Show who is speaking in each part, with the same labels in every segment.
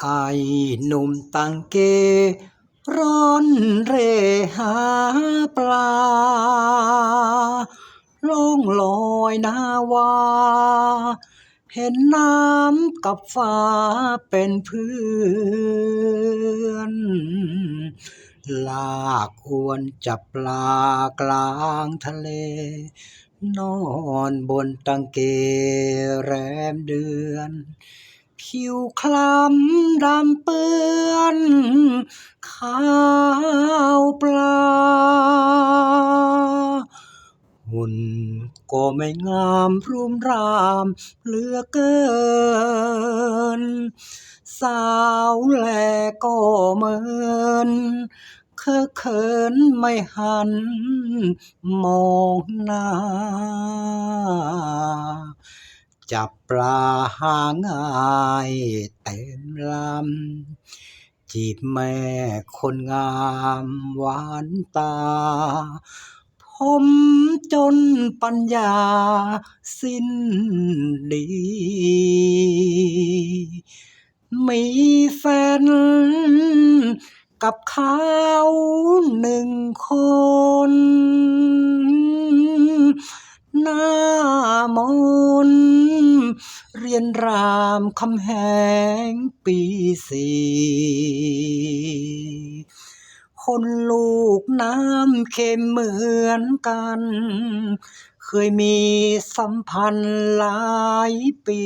Speaker 1: ไอ้หนุ่มตังเก ร้อนเร่หาปลาล่องลอยนาวา เห็นน้ำกับฟ้าเป็นเพื่อนลากอวนจับปลากลางทะเล นอนบนตังเกแรมเดือน ผิวคล้ำดำเปื้อนขาวปลาหุ่นก็ไม่งามรุมรามเหลือเกิน สาวแลก็เหมินเคอเขินไม่หันมองหน้า จับปลาหาง่ายเต็มลำ จีบแม่คนงามหวานตา ผมจนปัญญาสิ้นดี มีแฟนกับเขาหนึ่งคน ยนรามคำแหงปีสี่คนลูกน้ำเค็มเหมือนกัน เคยมีสัมพันธ์หลายปี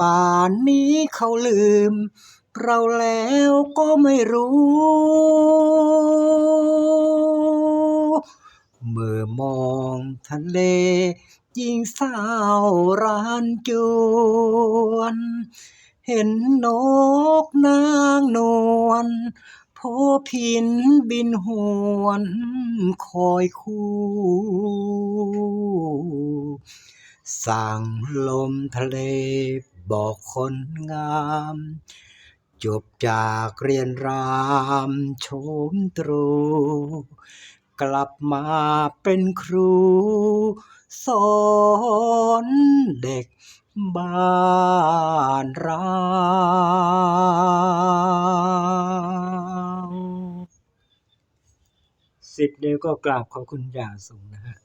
Speaker 1: ป่านนี้เขาลืม เราแล้วก็ไม่รู้ เมื่อมองทะเล ยิงเศร้ารานจวน เห็นนกนางนวลโพพินบินหวนคอยคู่สั่งลมทะเลบอกคนงาม จบจากเรียนรามโฉมตรู กลับมาเป็นครู สอนเด็กบ้านเราสิบนิ้วก็กราบขอบคุณอย่างสูงนะ